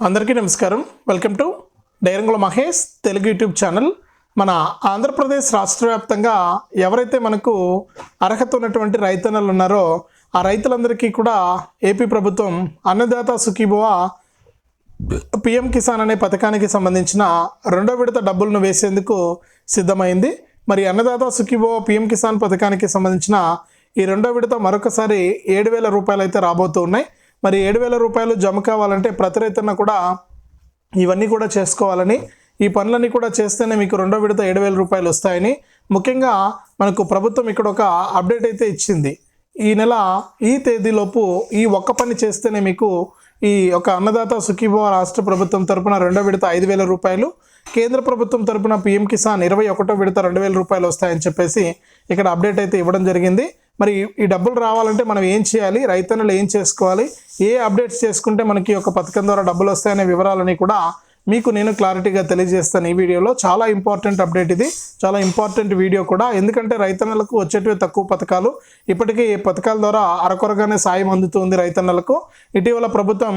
అందరికీ నమస్కారం. Welcome to Dairangula Mahesh Telugu YouTube channel. మన ఆంధ్రప్రదేశ్ రాష్ట్ర వ్యాప్తంగా ఎవరైతే మనకు అర్హత ఉన్నటువంటి రైతన్నలు ఉన్నారో ఆ రైతులందరికీ కూడా ఏపీ ప్రభుత్వం అన్నదాత సుఖీభవ పిఎం కిసాన్ అనే పథకానికి సంబంధించిన రెండో విడత డబ్బులను వేసేందుకు సిద్ధమైంది. మరి అన్నదాత సుఖీభవ పిఎం కిసాన్ పథకానికి సంబంధించిన ఈ రెండో విడత మరొకసారి ఏడు వేల రూపాయలు అయితే రాబోతూ ఉన్నాయి. మరి ఏడు వేల రూపాయలు జమ కావాలంటే ప్రతి రైతున్న కూడా ఇవన్నీ కూడా చేసుకోవాలని ఈ పనులన్నీ కూడా చేస్తేనే మీకు రెండో విడత ఏడు వేల రూపాయలు వస్తాయని. ముఖ్యంగా మనకు ప్రభుత్వం ఇక్కడ ఒక అప్డేట్ అయితే ఇచ్చింది. ఈ నెల ఈ తేదీలోపు ఈ ఒక్క పని చేస్తేనే మీకు ఈ ఒక అన్నదాత సుఖీభవ రాష్ట్ర ప్రభుత్వం తరపున రెండో విడత ఐదు వేల రూపాయలు కేంద్ర ప్రభుత్వం తరపున పిఎం కిసాన్ ఇరవై ఒకటో విడత రెండు వేల రూపాయలు వస్తాయని చెప్పేసి ఇక్కడ అప్డేట్ అయితే ఇవ్వడం జరిగింది. మరి ఈ డబ్బులు రావాలంటే మనం ఏం చేయాలి? రైతన్నులు ఏం చేసుకోవాలి? ఏ అప్డేట్స్ చేసుకుంటే మనకి ఒక పథకం ద్వారా డబ్బులు వస్తాయనే వివరాలని కూడా మీకు నేను క్లారిటీగా తెలియజేస్తాను ఈ వీడియోలో. చాలా ఇంపార్టెంట్ అప్డేట్ ఇది. చాలా ఇంపార్టెంట్ వీడియో కూడా. ఎందుకంటే రైతన్నలకు వచ్చేటివి తక్కువ పథకాలు. ఇప్పటికీ ఈ పథకాల ద్వారా అరకొరగానే సాయం అందుతుంది రైతన్నలకు. ఇటీవల ప్రభుత్వం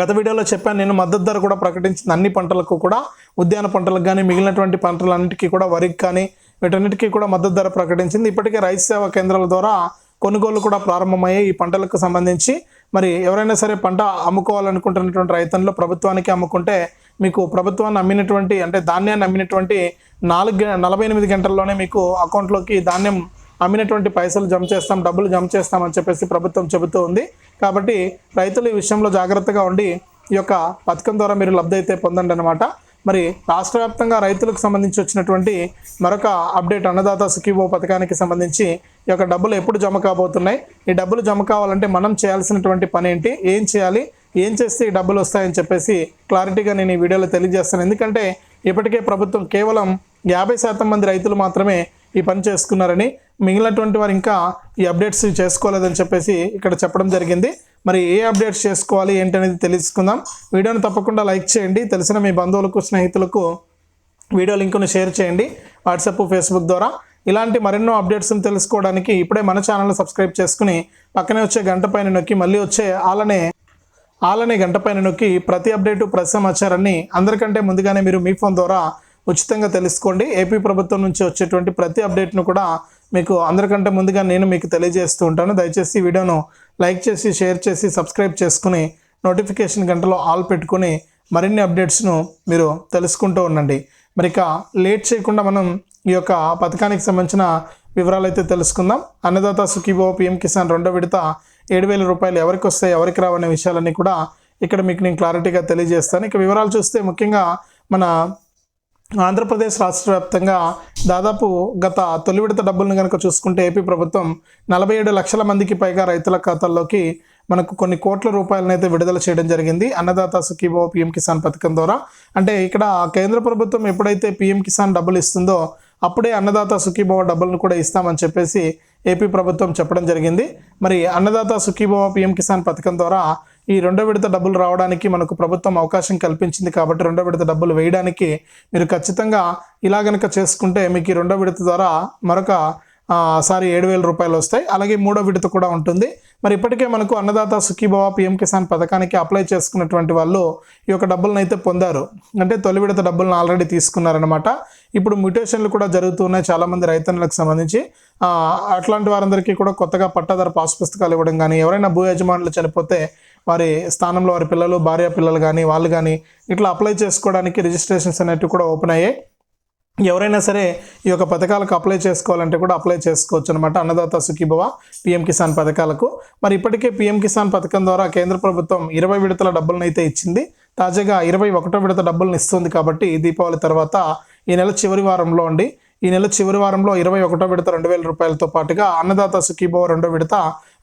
గత వీడియోలో చెప్పాను నేను మద్దతు ధర కూడా ప్రకటించింది. అన్ని పంటలకు కూడా ఉద్యాన పంటలకు కానీ మిగిలినటువంటి పంటలన్నిటికీ కూడా వరికి కానీ వీటన్నిటికీ కూడా మద్దతు ధర ప్రకటించింది. ఇప్పటికే రైతు సేవా కేంద్రాల ద్వారా కొనుగోలు కూడా ప్రారంభమయ్యాయి. ఈ పంటలకు సంబంధించి మరి ఎవరైనా సరే పంట అమ్ముకోవాలనుకుంటున్నటువంటి రైతన్లు ప్రభుత్వానికి అమ్ముకుంటే మీకు ప్రభుత్వాన్ని అమ్మినటువంటి అంటే ధాన్యాన్ని అమ్మినటువంటి నాలుగు గ- నలభై ఎనిమిది గంటల్లోనే మీకు అకౌంట్లోకి ధాన్యం అమ్మినటువంటి పైసలు జమ చేస్తాం డబ్బులు జమ చేస్తామని చెప్పేసి ప్రభుత్వం చెబుతూ ఉంది. కాబట్టి రైతులు ఈ విషయంలో జాగ్రత్తగా ఉండి ఈ యొక్క పథకం ద్వారా మీరు లబ్ధి అయితే పొందండి అనమాట మరి రాష్ట్ర వ్యాప్తంగా రైతులకు సంబంధించి వచ్చినటువంటి మరొక అప్డేట్ అన్నదాత సుఖీభో పథకానికి సంబంధించి ఈ యొక్క డబ్బులు ఎప్పుడు జమ కాబోతున్నాయి? ఈ డబ్బులు జమ కావాలంటే మనం చేయాల్సినటువంటి పని ఏంటి? ఏం చేయాలి? ఏం చేస్తే ఈ డబ్బులు వస్తాయని చెప్పేసి క్లారిటీగా నేను ఈ వీడియోలో తెలియజేస్తాను. ఎందుకంటే ఇప్పటికే ప్రభుత్వం కేవలం యాభై శాతం మంది రైతులు మాత్రమే ఈ పని చేసుకున్నారని మిగిలినటువంటి వారు ఇంకా ఈ అప్డేట్స్ చేసుకోలేదని చెప్పేసి ఇక్కడ చెప్పడం జరిగింది. మరి ఏ అప్డేట్స్ చేసుకోవాలి ఏంటనేది తెలుసుకుందాం. వీడియోని తప్పకుండా లైక్ చేయండి. తెలిసిన మీ బంధువులకు స్నేహితులకు వీడియో లింకును షేర్ చేయండి. వాట్సాప్ ఫేస్బుక్ ద్వారా. ఇలాంటి మరెన్నో అప్డేట్స్ని తెలుసుకోవడానికి ఇప్పుడే మన ఛానల్ సబ్స్క్రైబ్ చేసుకుని పక్కనే వచ్చే గంట పైన నొక్కి మళ్ళీ వచ్చే ఆలనే ఆలనే గంట పైన నొక్కి ప్రతి అప్డేటు ప్రతి సమాచారాన్ని అందరికంటే ముందుగానే మీరు మీ ఫోన్ ద్వారా ఉచితంగా తెలుసుకోండి. ఏపీ ప్రభుత్వం నుంచి వచ్చేటువంటి ప్రతి అప్డేట్ను కూడా మీకు అందరికంటే ముందుగా నేను మీకు తెలియజేస్తూ ఉంటాను. దయచేసి ఈ వీడియోను లైక్ చేసి షేర్ చేసి సబ్స్క్రైబ్ చేసుకుని నోటిఫికేషన్ గంటలో ఆల్ పెట్టుకుని మరిన్ని అప్డేట్స్ను మీరు తెలుసుకుంటూ ఉండండి. మరి ఇక లేట్ చేయకుండా మనం ఈ యొక్క పథకానికి సంబంధించిన వివరాలు అయితే తెలుసుకుందాం. అన్నదాత సుఖీబో పిఎం కిసాన్ రెండో విడత ఏడు వేల రూపాయలు ఎవరికి వస్తాయి ఎవరికి రావనే విషయాలన్నీ కూడా ఇక్కడ మీకు నేను క్లారిటీగా తెలియజేస్తాను. ఇక వివరాలు చూస్తే ముఖ్యంగా మన ఆంధ్రప్రదేశ్ రాష్ట్ర వ్యాప్తంగా దాదాపు గత తొలి విడత డబ్బులను కనుక చూసుకుంటే ఏపీ ప్రభుత్వం నలభై ఏడు లక్షల మందికి పైగా రైతుల ఖాతాల్లోకి మనకు కొన్ని కోట్ల రూపాయలను అయితే విడుదల చేయడం జరిగింది. అన్నదాత సుఖీభో పిఎం కిసాన్ పథకం ద్వారా. అంటే ఇక్కడ కేంద్ర ప్రభుత్వం ఎప్పుడైతే పిఎం కిసాన్ డబ్బులు ఇస్తుందో అప్పుడే అన్నదాత సుఖీభవ డబ్బులను కూడా ఇస్తామని చెప్పేసి ఏపీ ప్రభుత్వం చెప్పడం జరిగింది. మరి అన్నదాత సుఖీభవ పిఎం కిసాన్ పథకం ద్వారా ఈ రెండో విడత డబ్బులు రావడానికి మనకు ప్రభుత్వం అవకాశం కల్పించింది కాబట్టి రెండో విడత డబ్బులు వేయడానికి మీరు ఖచ్చితంగా ఇలా గనక చేసుకుంటే మీకు ఈ రెండో విడత ద్వారా మరొక సారి ఏడు వేల రూపాయలు వస్తాయి. అలాగే మూడో విడత కూడా ఉంటుంది. మరి ఇప్పటికే మనకు అన్నదాత సుఖీభవ పిఎం కిసాన్ పథకానికి అప్లై చేసుకున్నటువంటి వాళ్ళు ఈ యొక్క డబ్బులను అయితే పొందారు. అంటే తొలి విడత డబ్బులను ఆల్రెడీ తీసుకున్నారనమాట ఇప్పుడు మ్యూటేషన్లు కూడా జరుగుతున్నాయి చాలామంది రైతన్నులకు సంబంధించి. అట్లాంటి వారందరికీ కూడా కొత్తగా పట్టాదారు పాస్ పుస్తకాలు ఇవ్వడం కానీ ఎవరైనా భూ యజమానులు చనిపోతే వారి స్థానంలో వారి పిల్లలు భార్య పిల్లలు కానీ వాళ్ళు కానీ ఇట్లా అప్లై చేసుకోవడానికి రిజిస్ట్రేషన్స్ అనేటివి కూడా ఓపెన్ అయ్యాయి. ఎవరైనా సరే ఈ యొక్క పథకాలకు అప్లై చేసుకోవాలంటే కూడా అప్లై చేసుకోవచ్చు అనమాట అన్నదాత సుఖీభవ పిఎం కిసాన్ పథకాలకు. మరి ఇప్పటికే పిఎం కిసాన్ పథకం ద్వారా కేంద్ర ప్రభుత్వం ఇరవై విడతల డబ్బులను అయితే ఇచ్చింది. తాజాగా ఇరవై ఒకటో విడత డబ్బులను ఇస్తుంది కాబట్టి దీపావళి తర్వాత ఈ నెల చివరి వారంలో అండి. ఈ నెల చివరి వారంలో ఇరవై ఒకటో విడత రెండు వేల రూపాయలతో పాటుగా అన్నదాత సుఖీభవ రెండో విడత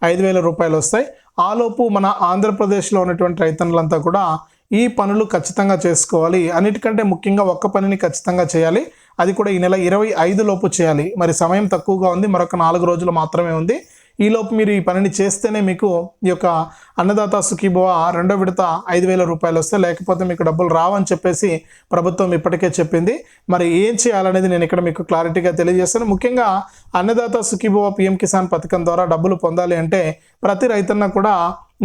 ఐదు వేల రూపాయలు వస్తాయి. ఆలోపు మన ఆంధ్రప్రదేశ్లో ఉన్నటువంటి రైతన్నులంతా కూడా ఈ పనులు ఖచ్చితంగా చేసుకోవాలి. అన్నిటికంటే ముఖ్యంగా ఒక్క పనిని ఖచ్చితంగా చేయాలి. అది కూడా ఈ నెల ఇరవై ఐదు లోపు చేయాలి. మరి సమయం తక్కువగా ఉంది. మరొక నాలుగు రోజులు మాత్రమే ఉంది. ఈలోపు మీరు ఈ పనిని చేస్తేనే మీకు ఈ యొక్క అన్నదాత సుఖీభవ రెండో విడత ఐదు వేల రూపాయలు వస్తే లేకపోతే మీకు డబ్బులు రావని చెప్పేసి ప్రభుత్వం ఇప్పటికే చెప్పింది. మరి ఏం చేయాలనేది నేను ఇక్కడ మీకు క్లారిటీగా తెలియజేస్తాను. ముఖ్యంగా అన్నదాత సుఖీభవ పిఎం కిసాన్ పథకం ద్వారా డబ్బులు పొందాలి అంటే ప్రతి రైతన్న కూడా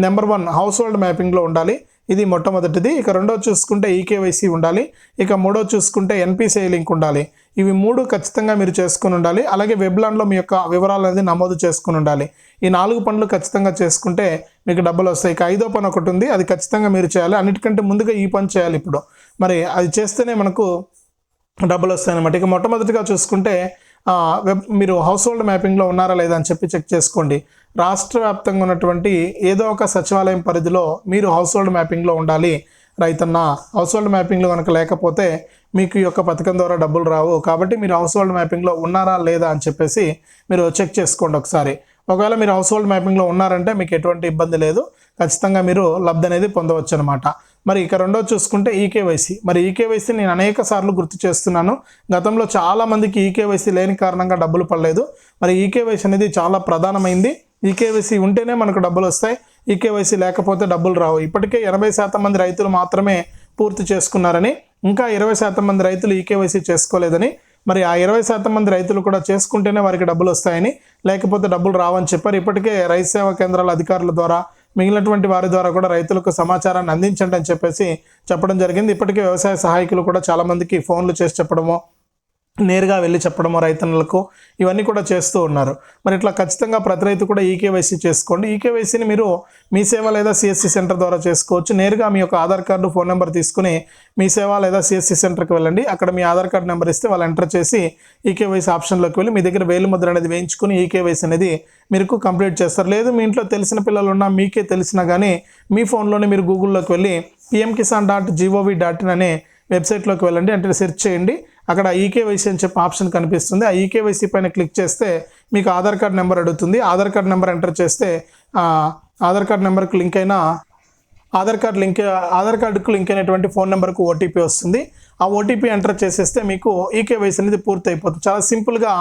నెంబర్ వన్ హౌస్ హోల్డ్ మ్యాపింగ్లో ఉండాలి. ఇది మొట్టమొదటిది. ఇక రెండోది చూసుకుంటే ఈకేవైసీ ఉండాలి. ఇక మూడో చూసుకుంటే ఎన్పిసిఐ లింక్ ఉండాలి. ఇవి మూడు ఖచ్చితంగా మీరు చేసుకుని ఉండాలి. అలాగే వెబ్లాండ్లో మీ యొక్క వివరాలు అనేది నమోదు చేసుకుని ఉండాలి. ఈ నాలుగు పనులు ఖచ్చితంగా చేసుకుంటే మీకు డబ్బులు వస్తాయి. ఇక ఐదో పని ఒకటి ఉంది. అది ఖచ్చితంగా మీరు చేయాలి. అన్నిటికంటే ముందుగా ఈ పని చేయాలి ఇప్పుడు. మరి అది చేస్తేనే మనకు డబ్బులు వస్తాయి అనమాట ఇక మొట్టమొదటిగా చూసుకుంటే వెబ్ మీరు హౌస్ హోల్డ్ మ్యాపింగ్లో ఉన్నారా లేదా అని చెప్పి చెక్ చేసుకోండి. రాష్ట్ర వ్యాప్తంగా ఉన్నటువంటి ఏదో ఒక సచివాలయం పరిధిలో మీరు హౌస్ హోల్డ్ మ్యాపింగ్లో ఉండాలి. రైతన్న హౌస్ హోల్డ్ మ్యాపింగ్లో కనుక లేకపోతే మీకు ఈ యొక్క పథకం ద్వారా డబ్బులు రావు. కాబట్టి మీరు హౌస్ హోల్డ్ మ్యాపింగ్లో ఉన్నారా లేదా అని చెప్పేసి మీరు చెక్ చేసుకోండి ఒకసారి. ఒకవేళ మీరు హౌస్ హోల్డ్ మ్యాపింగ్లో ఉన్నారంటే మీకు ఎటువంటి ఇబ్బంది లేదు. ఖచ్చితంగా మీరు లబ్ధి అనేది పొందవచ్చు అనమాట మరి ఇక రెండోది చూసుకుంటే ఈకేవైసీ మరి ఈకేవైసీ నేను అనేక సార్లు గుర్తు చేస్తున్నాను. గతంలో చాలా మందికి ఈకేవైసీ లేని కారణంగా డబ్బులు పడలేదు. మరి ఈకేవైసీ అనేది చాలా ప్రధానమైంది. ఈకేవైసీ ఉంటేనే మనకు డబ్బులు వస్తాయి. ఈకేవైసీ లేకపోతే డబ్బులు రావు. ఇప్పటికే ఎనభై శాతం మంది రైతులు మాత్రమే పూర్తి చేసుకున్నారని ఇంకా ఇరవై శాతం మంది రైతులు ఈకేవైసీ చేసుకోలేదని మరి ఆ ఇరవై శాతం మంది రైతులు కూడా చేసుకుంటేనే వారికి డబ్బులు వస్తాయని లేకపోతే డబ్బులు రావని చెప్పారు. ఇప్పటికే రైతు సేవా కేంద్రాల అధికారుల ద్వారా మిగిలినటువంటి వారి ద్వారా కూడా రైతులకు సమాచారాన్ని అందించండి అని చెప్పేసి చెప్పడం జరిగింది. ఇప్పటికే వ్యవసాయ సహాయకులు కూడా చాలామందికి ఫోన్లు చేసి చెప్పడమో నేరుగా వెళ్ళి చెప్పడము రైతన్నలకు ఇవన్నీ కూడా చేస్తూ ఉన్నారు. మరి ఇట్లా ఖచ్చితంగా ప్రతి రైతు కూడా ఈకేవైసీ చేసుకోండి. ఈకేవైసీని మీరు మీ సేవ లేదా సిఎస్సి సెంటర్ ద్వారా చేసుకోవచ్చు. నేరుగా మీ యొక్క ఆధార్ కార్డు ఫోన్ నెంబర్ తీసుకుని మీ సేవ లేదా సిఎస్సి సెంటర్కి వెళ్ళండి. అక్కడ మీ ఆధార్ కార్డు నెంబర్ ఇస్తే వాళ్ళు ఎంటర్ చేసి ఈకేవైసీ ఆప్షన్లోకి వెళ్ళి మీ దగ్గర వేలు ముద్ర అనేది వేయించుకుని ఈకేవైసీ అనేది మీకు కంప్లీట్ చేస్తారు. లేదు మీ ఇంట్లో తెలిసిన పిల్లలు ఉన్నా మీకే తెలిసినా కానీ మీ ఫోన్లోనే మీరు గూగుల్లోకి వెళ్ళి PM Kisan dot gov dot in అనే వెబ్సైట్లోకి వెళ్ళండి. అంటే సెర్చ్ చేయండి. అక్కడ ఈకేవైసీ అని చెప్పి ఆప్షన్ కనిపిస్తుంది. ఆ ఈకేవైసీ పైన క్లిక్ చేస్తే మీకు ఆధార్ కార్డ్ నెంబర్ అడుగుతుంది. ఆధార్ కార్డ్ నెంబర్ ఎంటర్ చేస్తే ఆధార్ కార్డ్ నెంబర్కి లింక్ అయిన ఆధార్ కార్డ్ లింక్ ఆధార్ కార్డుకు లింక్ అయినటువంటి ఫోన్ నెంబర్కు ఓటీపీ వస్తుంది. ఆ ఓటీపీ ఎంటర్ చేసేస్తే మీకు ఈకేవైసీ అనేది పూర్తి అయిపోతుంది చాలా సింపుల్గా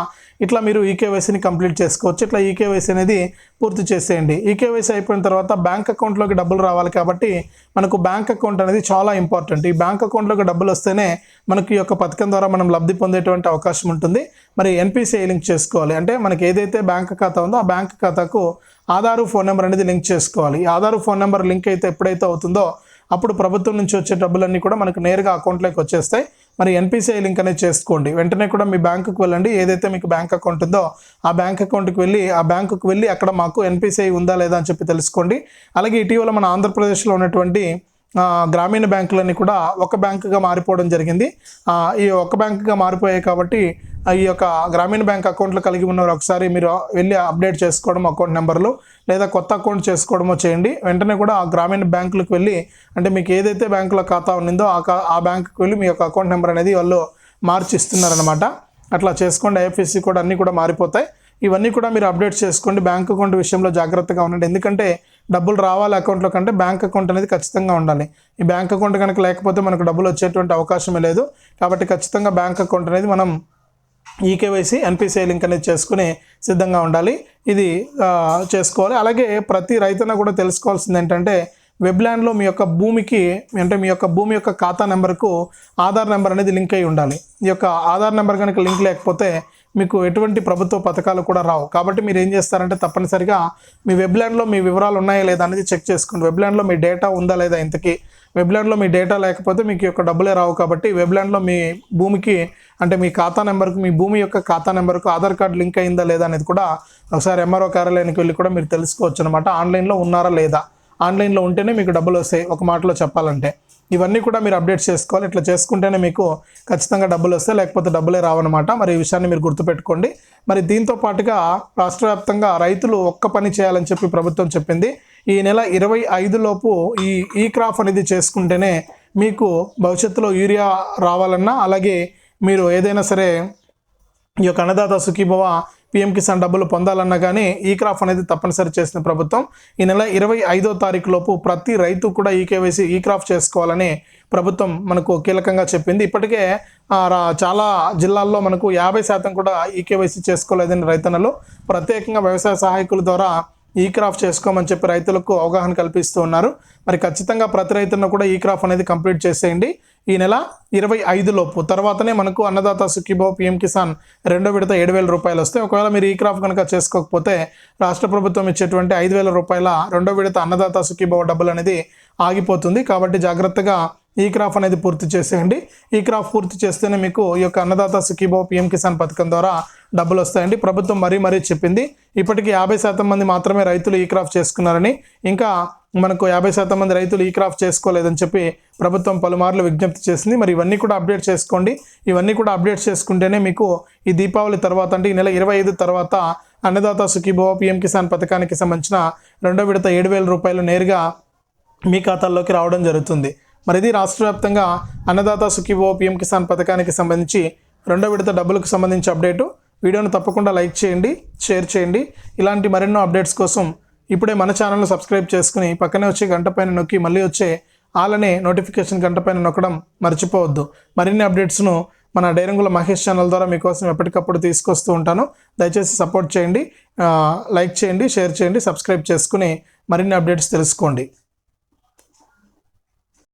ఇట్లా మీరు ఈకేవైసీని కంప్లీట్ చేసుకోవచ్చు. ఇట్లా ఈకేవైసీ అనేది పూర్తి చేసేయండి. ఈకేవైసీ అయిపోయిన తర్వాత బ్యాంక్ అకౌంట్లోకి డబ్బులు రావాలి కాబట్టి మనకు బ్యాంక్ అకౌంట్ అనేది చాలా ఇంపార్టెంట్. ఈ బ్యాంక్ అకౌంట్లోకి డబ్బులు వస్తేనే మనకి ఈ యొక్క పథకం ద్వారా మనం లబ్ధి పొందేటువంటి అవకాశం ఉంటుంది. మరి ఎన్పిసిఐ లింక్ చేసుకోవాలి. అంటే మనకి ఏదైతే బ్యాంక్ ఖాతా ఉందో ఆ బ్యాంక్ ఖాతాకు ఆధారు ఫోన్ నెంబర్ అనేది లింక్ చేసుకోవాలి. ఈ ఆధారు ఫోన్ నెంబర్ లింక్ అయితే ఎప్పుడైతే అవుతుందో అప్పుడు ప్రభుత్వం నుంచి వచ్చే డబ్బులన్నీ కూడా మనకు నేరుగా అకౌంట్లోకి వచ్చేస్తాయి. మరి ఎన్పిసిఐ లింక్ అనేది చేసుకోండి. వెంటనే కూడా మీ బ్యాంకుకు వెళ్ళండి. ఏదైతే మీకు బ్యాంక్ అకౌంట్ ఉందో ఆ బ్యాంక్ అకౌంట్కి వెళ్ళి ఆ బ్యాంకుకు వెళ్ళి అక్కడ మాకు ఎన్పిసిఐ ఉందా లేదా అని చెప్పి తెలుసుకోండి. అలాగే ఇటీవల మన ఆంధ్రప్రదేశ్లో ఉన్నటువంటి గ్రామీణ బ్యాంకులన్నీ కూడా ఒక బ్యాంకుగా మారిపోవడం జరిగింది. ఈ ఒక బ్యాంకుగా మారిపోయాయి కాబట్టి ఈ యొక్క గ్రామీణ బ్యాంక్ అకౌంట్లు కలిగి ఉన్నవారు ఒకసారి మీరు వెళ్ళి అప్డేట్ చేసుకోవడం అకౌంట్ నెంబర్లు లేదా కొత్త అకౌంట్ చేసుకోవడమో చేయండి. వెంటనే కూడా ఆ గ్రామీణ బ్యాంకులకు వెళ్ళి అంటే మీకు ఏదైతే బ్యాంకులో ఖాతా ఉన్నిందో ఆ కా ఆ బ్యాంకుకి వెళ్ళి మీ యొక్క అకౌంట్ నెంబర్ అనేది వాళ్ళు మార్చిస్తున్నారనమాట అట్లా చేసుకోండి. ఐఎఫ్ఎస్సి కూడా అన్నీ కూడా మారిపోతాయి. ఇవన్నీ కూడా మీరు అప్డేట్ చేసుకోండి. బ్యాంక్ అకౌంట్ విషయంలో జాగ్రత్తగా ఉండండి. ఎందుకంటే డబ్బులు రావాలి అకౌంట్లో కంటే బ్యాంక్ అకౌంట్ అనేది ఖచ్చితంగా ఉండాలి. ఈ బ్యాంక్ అకౌంట్ కనుక లేకపోతే మనకు డబ్బులు వచ్చేటువంటి అవకాశమే లేదు. కాబట్టి ఖచ్చితంగా బ్యాంక్ అకౌంట్ అనేది మనం ఈకేవైసీ ఎన్పిసిఐ లింక్ అనేది చేసుకుని సిద్ధంగా ఉండాలి. ఇది చేసుకోవాలి. అలాగే ప్రతి రైతున కూడా తెలుసుకోవాల్సింది ఏంటంటే వెబ్లాండ్లో మీ యొక్క భూమికి అంటే మీ యొక్క భూమి యొక్క ఖాతా నెంబర్కు ఆధార్ నెంబర్ అనేది లింక్ అయి ఉండాలి. ఈ యొక్క ఆధార్ నెంబర్ కనుక లింక్ లేకపోతే మీకు ఎటువంటి ప్రభుత్వ పథకాలు కూడా రావు. కాబట్టి మీరు ఏం చేస్తారంటే తప్పనిసరిగా మీ వెబ్లాండ్లో మీ వివరాలు ఉన్నాయా లేదా అనేది చెక్ చేసుకోండి. వెబ్లాండ్లో మీ డేటా ఉందా లేదా ఇంతకీ? వెబ్లాండ్లో మీ డేటా లేకపోతే మీకు యొక్క డబ్బులే రావు కాబట్టి వెబ్లాండ్లో మీ భూమికి అంటే మీ ఖాతా నెంబర్కు మీ భూమి యొక్క ఖాతా నెంబర్కు ఆధార్ కార్డు లింక్ అయిందా లేదా అనేది కూడా ఒకసారి ఎంఆర్ఓ కార్యాలయానికి వెళ్ళి కూడా మీరు తెలుసుకోవచ్చు అనమాట ఆన్లైన్లో ఉన్నారా లేదా? ఆన్లైన్లో ఉంటేనే మీకు డబ్బులు వస్తాయి. ఒక మాటలో చెప్పాలంటే. ఇవన్నీ కూడా మీరు అప్డేట్ చేసుకోవాలి. ఇట్లా చేసుకుంటేనే మీకు ఖచ్చితంగా డబ్బులు వస్తాయి. లేకపోతే డబ్బులే రావన్నమాట. మరి ఈ విషయాన్ని మీరు గుర్తుపెట్టుకోండి. మరి దీంతో పాటుగా రాష్ట్ర వ్యాప్తంగా రైతులు ఒక్క పని చేయాలని చెప్పి ప్రభుత్వం చెప్పింది. ఈ నెల ఇరవై లోపు ఈ ఈ క్రాప్ అనేది చేసుకుంటేనే మీకు భవిష్యత్తులో యూరియా రావాలన్నా అలాగే మీరు ఏదైనా సరే ఈ యొక్క అన్నదాత సుఖీభవ పిఎం కిసాన్ డబ్బులు పొందాలన్నా కానీ ఈ క్రాప్ అనేది తప్పనిసరి చేసిన ప్రభుత్వం. ఈ నెల ఇరవై ఐదో తారీఖు లోపు ప్రతి రైతు కూడా ఈ కేవైసీ ఈ క్రాప్ చేసుకోవాలని ప్రభుత్వం మనకు కీలకంగా చెప్పింది. ఇప్పటికే ఆ, రా- చాలా జిల్లాల్లో మనకు యాభై శాతం కూడా ఈ కేవైసీ చేసుకోలేదని రైతన్నలు ప్రత్యేకంగా వ్యవసాయ సహాయకుల ద్వారా ఈ క్రాఫ్ చేసుకోమని చెప్పి రైతులకు అవగాహన కల్పిస్తూ ఉన్నారు. మరి ఖచ్చితంగా ప్రతి రైతున్న కూడా ఈ క్రాఫ్ అనేది కంప్లీట్ చేసేయండి. ఈ నెల ఇరవై ఐదు లోపు. తర్వాతనే మనకు అన్నదాత సుఖీభావ్ పిఎం కిసాన్ రెండో విడత ఏడు వేల రూపాయలు వస్తాయి ఒకవేళ మీరు ఈ క్రాఫ్ కనుక చేసుకోకపోతే రాష్ట్ర ప్రభుత్వం ఇచ్చేటువంటి ఐదు వేల రూపాయల రెండో విడత అన్నదాత సుఖీభావ డబ్బులు అనేది ఆగిపోతుంది. కాబట్టి జాగ్రత్తగా ఈ క్రాఫ్ అనేది పూర్తి చేసేయండి. ఈ క్రాఫ్ పూర్తి చేస్తేనే మీకు ఈ యొక్క అన్నదాత సుఖీభావ పిఎం కిసాన్ పథకం ద్వారా డబ్బులు వస్తాయండి. ప్రభుత్వం మరీ మరీ చెప్పింది. ఇప్పటికీ యాభై శాతం మంది మాత్రమే రైతులు ఈ క్రాఫ్ చేసుకున్నారని. ఇంకా మనకు యాభై శాతం మంది రైతులు ఈ క్రాఫ్ట్ చేసుకోలేదని చెప్పి ప్రభుత్వం పలుమార్లు విజ్ఞప్తి చేసింది. మరి ఇవన్నీ కూడా అప్డేట్ చేసుకోండి. ఇవన్నీ కూడా అప్డేట్ చేసుకుంటేనే మీకు ఈ దీపావళి తర్వాత అంటే ఈ నెల ఇరవై ఐదు తర్వాత అన్నదాత సుఖీభవ పిఎం కిసాన్ పథకానికి సంబంధించిన రెండో విడత ఏడు వేల రూపాయలు నేరుగా మీ ఖాతాల్లోకి రావడం జరుగుతుంది. మరి ఇది రాష్ట్ర వ్యాప్తంగా అన్నదాత సుఖీభవ పిఎం కిసాన్ పథకానికి సంబంధించి రెండో విడత డబ్బులకు సంబంధించి అప్డేటు. వీడియోను తప్పకుండా లైక్ చేయండి షేర్ చేయండి. ఇలాంటి మరెన్నో అప్డేట్స్ కోసం ఇప్పుడే మన ఛానల్ను సబ్స్క్రైబ్ చేసుకుని పక్కనే వచ్చే గంట పైన నొక్కి మళ్ళీ వచ్చే ఆలనే నోటిఫికేషన్ గంట పైన నొక్కడం మర్చిపోవద్దు. మరిన్ని అప్డేట్స్ను మన డైరంగుల మహేష్ ఛానల్ ద్వారా మీకోసం ఎప్పటికప్పుడు తీసుకొస్తూ ఉంటాను. దయచేసి సపోర్ట్ చేయండి. లైక్ చేయండి షేర్ చేయండి సబ్స్క్రైబ్ చేసుకుని మరిన్ని అప్డేట్స్ తెలుసుకోండి.